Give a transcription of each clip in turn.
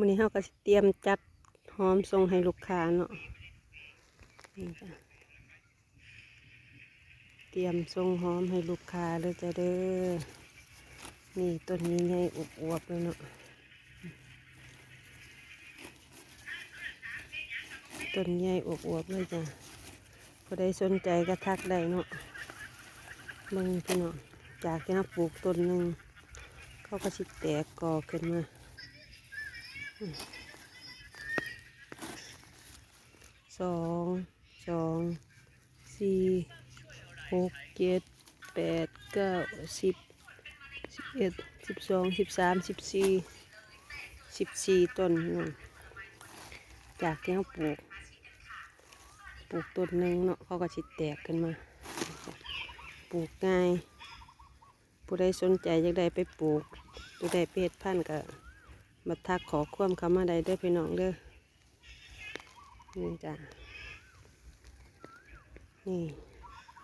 มื้อนี้เฮาก็สิเตรียมจัดหอมส่งให้ลูกค้าเนาะนี่จ้ะเตรียมส่งหอมให้ลูกค้าเลยจ้ะเด้อ นี่ต้นนี้ใหญ่อวบๆเลยเนาะ ต้นใหญ่อวบๆเลยจ้ะผู้ใดสนใจก็ทักได้เนาะเบิ่งพี่น้องจากที่เราปลูกต้นหนึ่ง เขาก็สิแตกกอขึ้นมา สองสองสี่หกเจ็ดแปดเก้าสิบสิบเอ็ดสิบสองสิบสามสิบสี่สิบสี่ต้นเนาะจากที่เขาปลูกปลูกต้นหนึ่งเนาะเขาก็สิแตกขึ้นมา ปลูกง่าย ผู้ใดสนใจอยากได้ไปปลูกผู้ใดเฮ็ดพันธุ์ก็ มาทักขอความคำมาใดเด้พี่น้องเด้อนี่จ้ะนี่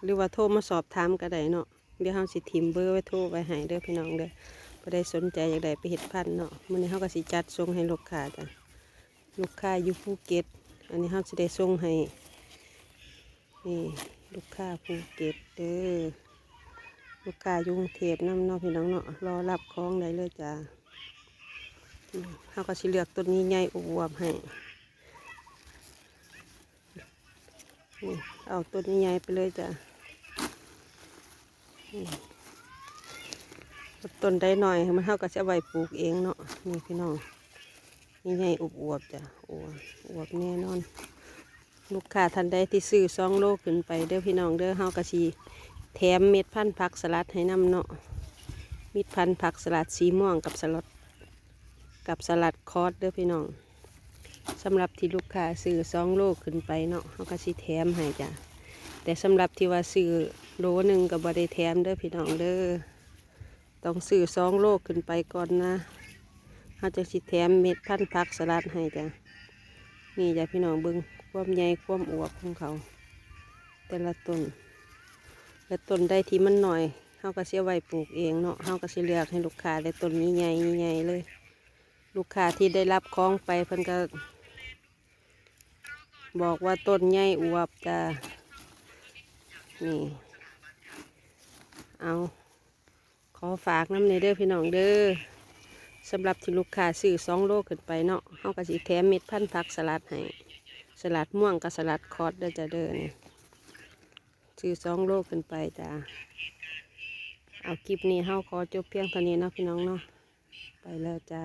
หรือว่าโทรมาสอบถามก็ได้เนาะเดี๋ยวเฮาสิทิมเบอร์ไว้โทรไว้ให้เด้อพี่น้องเด้อบ่ได้สนใจอยากได้ไปเฮ็ดพันเนาะมื้อนี้เฮาก็สิจัดส่งให้ลูกค้าจ้ะลูกค้าอยู่ภูเก็ต อันนี้เฮาสิได้ส่งให้นี่ลูกค้าภูเก็ตเด้อลูกค้ายุงเทพน้ำเนาะพี่น้องเนาะรอรับของได้เลยจ้ะอืม เฮาก็สิเลือกต้นนี้ใหญ่อวบๆให้เอาต้นใหญ่ไปเลยจ้ะต้นได้หน่อยมันเท่ากับจะไว้ปลูกเองเนาะนี่พี่น้องนี่ใหญ่อวบๆจ้ะอวบอวบแน่นอน ลูกค้าท่านใดที่ซื้อสองโลขึ้นไปเด้อพี่น้องเด้อเฮากะชีแถมเม็ดพันธุ์ผักสลัดให้นำเนาะเม็ดพันธุ์ผักสลัดสีม่วงกับสลัด กับสลัดคอสเด้อพี่น้องสำหรับที่ลูกค้าซื้อสองโลขึ้นไปเนาะเขาก็สิแถมให้จ้ะแต่สำหรับที่ว่าซื้อโลหนึ่งก็บ่ได้แถมเด้อพี่น้องเด้อต้องซื้อสองโลขึ้นไปก่อนนะเขาจะสิแถมเม็ดพันธุ์ผักสลัดให้จ้ะนี่จ้ะพี่น้องเบิ้งความใหญ่ความอวบของเขา แต่ละต้นและต้นใดที่มันหน่อยเขาก็เสียไว้ปลูกเองเนาะเขาก็สิเลือกให้ลูกค้าได้ต้นนี้ใหญ่ใหญ่เลย ลูกค้าที่ได้รับของไปเพิ่นก็บอกว่าต้นใหญ่อวบจ้านี่ เอา ขอฝากน้ำในเด้อพี่น้องเด้อสำหรับที่ลูกค้าซื้อสองโลขึ้นไปเนาะเฮาก็สิแถมเม็ดพันธุ์ผักสลัดให้สลัดม่วงกับสลัดคอสเด้อจ้าเด้อนี่ซื้อสองโลขึ้นไปจ้าเอาคลิปนี้เฮาขอจบเพียงเท่านี้เนาะพี่น้องเนาะไปแล้วจ้า